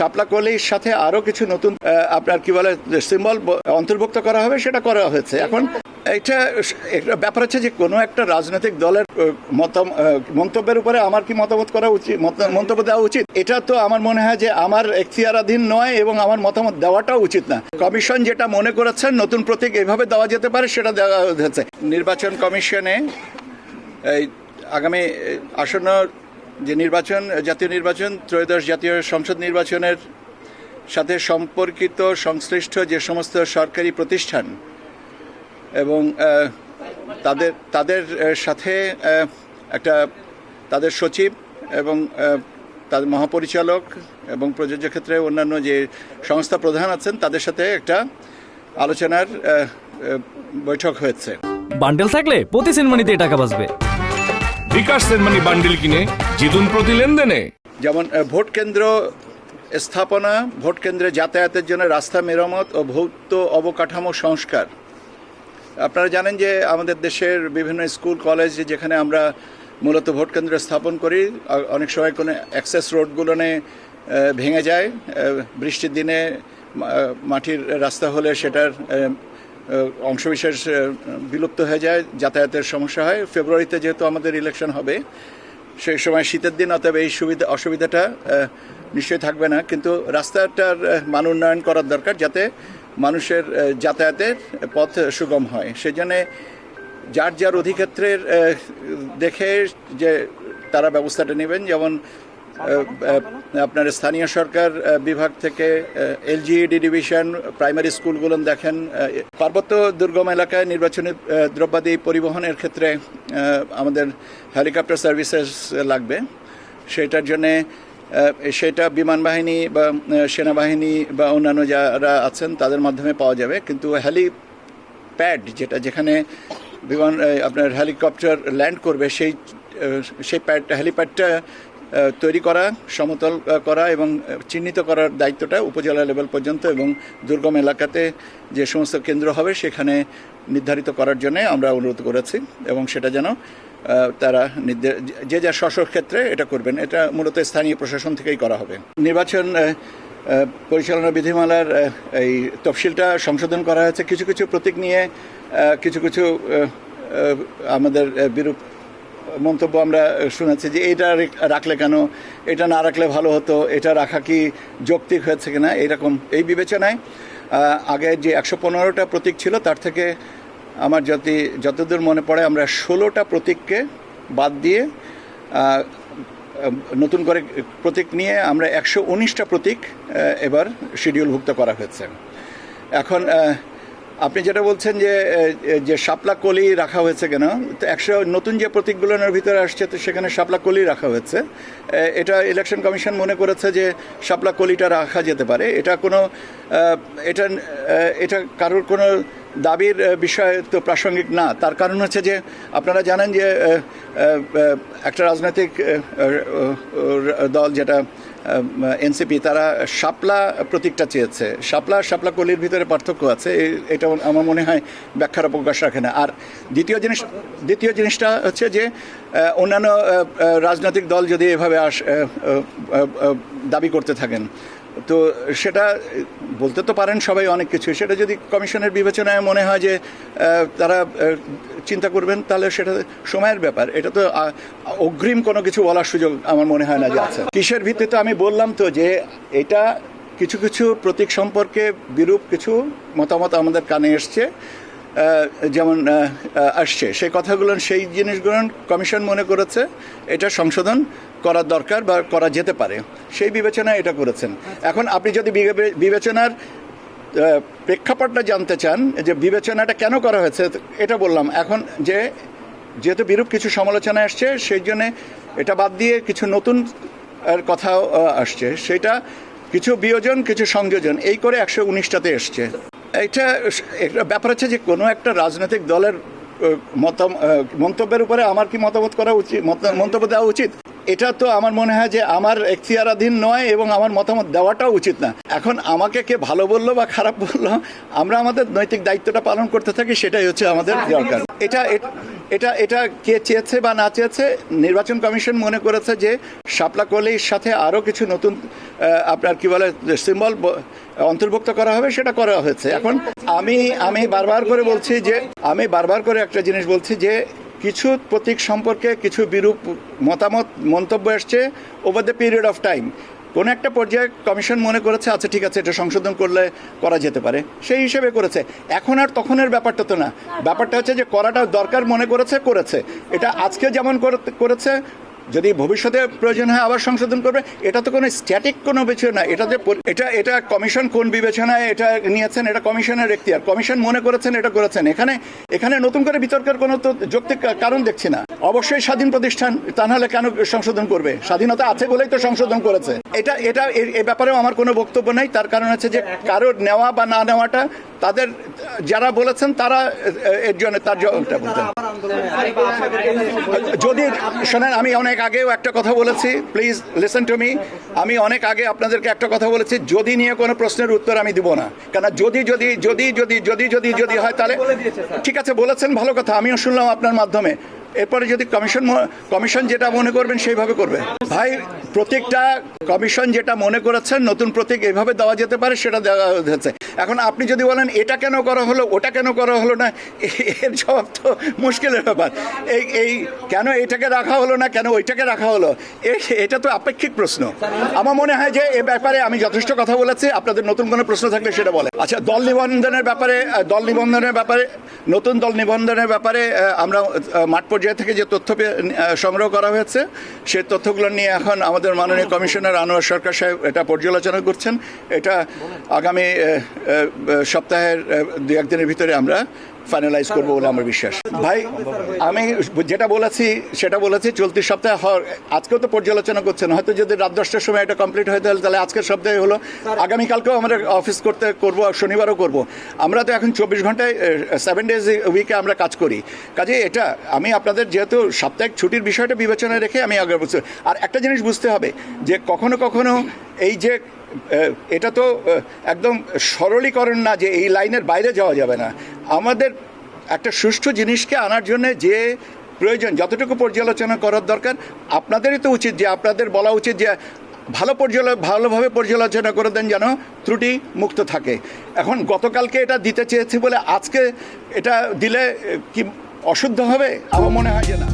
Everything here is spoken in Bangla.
শাপলা কলির সাথে আরও কিছু নতুন আপনার কি বলে সিম্বল অন্তর্ভুক্ত করা হবে সেটা করা হয়েছে। এখন এটা একটা ব্যাপার হচ্ছে যে কোনো একটা রাজনৈতিক দলের আহ, মন্তব্যের উপরে আমার কি মতামত করা উচিত মত- মন্তব্য দেওয়া উচিত? এটা তো আমার মনে হয় যে আমার এখতিয়ারাধীন নয় এবং আমার মতামত দেওয়াটাও উচিত না। কমিশন যেটা মনে করেছেন নতুন প্রতীক এভাবে দেওয়া যেতে পারে সেটা দেওয়া হয়েছে। নির্বাচন কমিশনে এই আগামী আসন্ন যে নির্বাচন, জাতীয় নির্বাচন, ত্রয়োদশ জাতীয় সংসদ নির্বাচনের সাথে সম্পর্কিত সংশ্লিষ্ট যে সমস্ত সরকারি প্রতিষ্ঠান এবং তাদের তাদের সাথে একটা, তাদের সচিব এবং তাদের মহাপরিচালক এবং প্রযোজ্য ক্ষেত্রে অন্যান্য যে সংস্থা প্রধান আছেন, তাদের সাথে একটা আলোচনার বৈঠক হয়েছে। বান্ডেল থাকলে প্রতি সিনেমানিতে টাকা বাঁচবে। বিকাশ সেনমানি বান্ডিল কিনে জিতুন প্রতি লেনদেনে। যেমন ভোট কেন্দ্র স্থাপনা, ভোট কেন্দ্রে যাতায়াতের জন্য রাস্তা মেরামত ও ভৌত অবকাঠামো সংস্কার। আপনারা জানেন যে আমাদের দেশের বিভিন্ন স্কুল, কলেজ যেখানে আমরা মূলত ভোট কেন্দ্র স্থাপন করি অনেক সময় কোনো অ্যাক্সেস রোডগুলোনে ভেঙে যায় বৃষ্টির দিনে মাটির রাস্তা হলে সেটার অংশবিশেষ বিলুপ্ত হয়ে যায়, যাতায়াতের সমস্যা হয়। ফেব্রুয়ারিতে যেহেতু আমাদের ইলেকশন হবে, সেই সময় শীতের দিন, অতএব এই সুবিধা, অসুবিধাটা নিশ্চয়ই থাকবে না। কিন্তু রাস্তাটার মান উন্নয়ন করার দরকার, যাতে মানুষের যাতায়াতের পথ সুগম হয়। সেজন্য যার যার অধিক্ষেত্রের দেখে যে তারা ব্যবস্থাটা নেবেন। যেমন আপনার স্থানীয় সরকার বিভাগ থেকে এলজিইডি ডিভিশন, প্রাইমারি স্কুলগুলো দেখেন পার্বত্য দুর্গম এলাকায় নির্বাচনী দ্রব্যাদি পরিবহনের ক্ষেত্রে আমাদের হেলিকপ্টার সার্ভিসেস লাগবে। সেটার জন্যে সেটা বিমান বাহিনী বা সেনাবাহিনী বা অন্যান্য যারা আছেন, তাদের মাধ্যমে পাওয়া যাবে। কিন্তু হেলি প্যাড যেটা, যেখানে বিমান আপনার হেলিকপ্টার ল্যান্ড করবে, সেই সেই প্যাড, হেলিপ্যাডটা তৈরি করা, সমতল করা এবং চিহ্নিত করার দায়িত্বটা উপজেলা লেভেল পর্যন্ত এবং দুর্গম এলাকাতে যে সমস্ত কেন্দ্র হবে সেখানে নির্ধারিত করার জন্য আমরা অনুরোধ করেছি এবং সেটা যেন তারা যে যা স্ব ক্ষেত্রে এটা করবেন, এটা মূলত স্থানীয় প্রশাসন থেকেই করা হবে। নির্বাচন পরিচালনা বিধিমালার এই তফসিলটা সংশোধন করা হয়েছে। কিছু কিছু প্রতীক নিয়ে কিছু কিছু আমাদের বিরূপ মন্তব্য আমরা শুনেছি যে এটা রাখলে কেন? এটা না রাখলে ভালো হতো? এটা রাখা কি যৌক্তিক হয়েছে কিনা? এরকম এই বিবেচনায় আগে যে একশো পনেরোটা প্রতীক ছিল, তার থেকে আমার যদি যতদূর মনে পড়ে, আমরা ষোলোটা প্রতীককে বাদ দিয়ে নতুন করে প্রতীক নিয়ে আমরা একশো উনিশটা প্রতীক এবার শিডিউলভুক্ত করা হয়েছে। এখন আপনি যেটা বলছেন যে যে শাপলা কলি রাখা হয়েছে কেন? তো একশো নতুন যে প্রতীকগুলোর ভিতরে আসছে, তো সেখানে শাপলা কলি রাখা হয়েছে। এটা ইলেকশন কমিশন মনে করেছে যে শাপলা কলিটা রাখা যেতে পারে। এটা কোনো এটা এটা কারোর কোনো দাবির বিষয় তো প্রাসঙ্গিক না। তার কারণ হচ্ছে যে আপনারা জানেন যে একটা রাজনৈতিক দল যেটা এনসিপি, তারা শাপলা প্রতীকটা চেয়েছে। শাপলা আর শাপলা কলির ভিতরে পার্থক্য আছে এটা আমার মনে হয় ব্যাখ্যার অবকাশ রাখে না। আর দ্বিতীয় জিনিস, দ্বিতীয় জিনিসটা হচ্ছে যে অন্যান্য রাজনৈতিক দল যদি এভাবে আস দাবি করতে থাকেন তো সেটা, বলতে তো পারেন সবাই অনেক কিছু। সেটা যদি কমিশনের বিবেচনায় মনে হয় যে তারা চিন্তা করবেন, তাহলে সেটা সময়ের ব্যাপার। এটা তো অগ্রিম কোনো কিছু বলার সুযোগ আমার মনে হয় না যে আছে। কিসের ভিত্তিতে আমি বললাম তো যে, এটা কিছু কিছু প্রতীক সম্পর্কে বিরূপ কিছু মতামত আমাদের কানে এসছে। যেমন আসছে। সেই কথাগুলো, সেই জিনিসগুলো কমিশন মনে করেছে, এটা সংশোধন করার দরকার বা করা যেতে পারে। সেই বিবেচনায় এটা করেছেন। এখন আপনি যদি বিবেচনার প্রেক্ষাপটটা জানতে চান, যে বিবেচনাটা কেন করা হয়েছে, এটা বললাম। এখন যে, যেহেতু বিরূপ কিছু সমালোচনা আসছে, সেই জন্যে এটা বাদ দিয়ে কিছু নতুন কথাও আসছে। সেটা কিছু বিয়োজন, কিছু সংযোজন, এই করে একশো উনিশটাতে এসছে। এটা একটা ব্যাপার হচ্ছে যে কোনো একটা রাজনৈতিক দলের মত মন্তব্যের উপরে আমার কি মতামত করা উচিত মন্তব্য দেওয়া উচিত? এটা তো আমার মনে হয় যে আমার এখতিয়ারাধীন নয় এবং আমার মতামত দেওয়াটাও উচিত না। এখন আমাকে কে ভালো বলল বা খারাপ বলল আমরা আমাদের নৈতিক দায়িত্বটা পালন করতে থাকি সেটাই হচ্ছে আমাদের দরকার। এটা এট- এটা কে চেয়েছে বা না চেয়েছে, নির্বাচন কমিশন মনে করেছে যে শাপলা কলির সাথে আরও কিছু নতুন আপনার কি বলে সিম্বল অন্তর্ভুক্ত করা হবে, সেটা করা হয়েছে। এখন আমি আমি বারবার করে বলছি যে, আমি বারবার করে একটা জিনিস বলছি যে, কিছু প্রতীক সম্পর্কে কিছু বিরূপ মতামত, মন্তব্য এসছে over the period of time কোন একটা পর্যায়ে কমিশন মনে করেছে আচ্ছা ঠিক আছে, এটা সংশোধন করলে করা যেতে পারে। সেই হিসেবে করেছে। এখন আর তখনের ব্যাপারটা তো না। ব্যাপারটা হচ্ছে যে করাটা দরকার মনে করেছে করেছে। এটা আজকে যেমন করেছে, যদি ভবিষ্যতে প্রয়োজন হয় আবার সংশোধন করবে, এটা তো কোনো স্ট্যাটিক কোনো বিষয় না। এটা যে এটা এটা কমিশন কোন বিবেচনায় এটা নিয়েছেন, এটা কমিশনের এখতিয়ার কমিশন মনে করেছেন, এটা করেছেন। এখানে এখানে নতুন করে বিতর্কের কোনো তো যৌক্তিক কারণ দেখছি না। অবশ্যই স্বাধীন প্রতিষ্ঠান, তা নাহলে কেন সংশোধন করবে? স্বাধীনতা আছে বলেই তো সংশোধন করেছে। এটা এটা, এ- ব্যাপারেও আমার কোনো বক্তব্য নেই। তার কারণ হচ্ছে যে কারোর নেওয়া বা না নেওয়াটা তাদের, যারা বলেছেন তারা এর জন্য তার জবাবটা বলতেন যদি, শোনেন, আমি অনেক আগেও একটা কথা বলেছি। প্লিজ লিসেন টু মি আমি অনেক আগে আপনাদেরকে একটা কথা বলেছি। যদি নিয়ে কোনো প্রশ্নের উত্তর আমি দিব না। কেন যদি যদি যদি যদি যদি যদি যদি হয় তাহলে ঠিক আছে, বলেছেন, ভালো কথা। আমিও শুনলাম আপনার মাধ্যমে। এরপরে যদি কমিশন কমিশন যেটা মনে করবেন সেইভাবে করবে। ভাই, প্রত্যেকটা কমিশন যেটা মনে করেছেন, নতুন প্রতীক এভাবে দেওয়া যেতে পারে, সেটা দেওয়া হয়েছে। এখন আপনি যদি বলেন, এটা কেন করা হলো, ওটা কেন করা হলো না? এর জবাব তো মুশকিলের ব্যাপার। এই এই কেন এটাকে রাখা হলো না, কেন ওইটাকে রাখা হলো এটা তো আপেক্ষিক প্রশ্ন। আমার মনে হয় যে এ ব্যাপারে আমি যথেষ্ট কথা বলেছি, আপনাদের নতুন কোনো প্রশ্ন থাকলে সেটা বলে আচ্ছা দল নিবন্ধনের ব্যাপারে দল নিবন্ধনের ব্যাপারে নতুন দল নিবন্ধনের ব্যাপারে আমরা মাঠ পর্যায়ে থেকে যে তথ্য সংগ্রহ করা হয়েছে সেই তথ্যগুলো নিয়ে এখন আমাদের মাননীয় কমিশনার আনোয়ার সরকার সাহেব এটা পর্যালোচনা করছেন। এটা আগামী সপ্তাহের দু একদিনের ভিতরে আমরা ফাইনালাইজ করব বলে আমার বিশ্বাস। ভাই, আমি যেটা বলেছি, সেটা বলেছি, চলতি সপ্তাহে আজকেও তো পর্যালোচনা করছেন। হয়তো যদি রাত দশটার সময় এটা কমপ্লিট হয়ে তাহলে তাহলে আজকের সপ্তাহে হলো। আগামীকালকেও আমরা অফিস করতে করব শনিবারও করব। আমরা তো এখন চব্বিশ ঘন্টায় সেভেন ডেজ উইকে আমরা কাজ করি। কাজে এটা, আমি আপনাদের যেহেতু সাপ্তাহিক ছুটির বিষয়টা বিবেচনায় রেখে আমি আগে বুঝতে আর একটা জিনিস বুঝতে হবে, যে কখনো কখনো এই যে এটা তো একদম সরলীকরণ না যে এই লাইনের বাইরে যাওয়া যাবে না। আমাদের একটা সুষ্ঠু জিনিসকে আনার জন্য যে প্রয়োজন, যতটুকু পর্যালোচনা করার দরকার, আপনাদেরই তো উচিত যে আপনাদের বলা উচিত যে ভালো পর্যাল, ভালোভাবে পর্যালোচনা করে দেন যেন ত্রুটি মুক্ত থাকে। এখন গতকালকে এটা দিতে চেয়েছি বলে আজকে এটা দিলে কি অশুদ্ধ হবে? আমার মনে হয় যে না।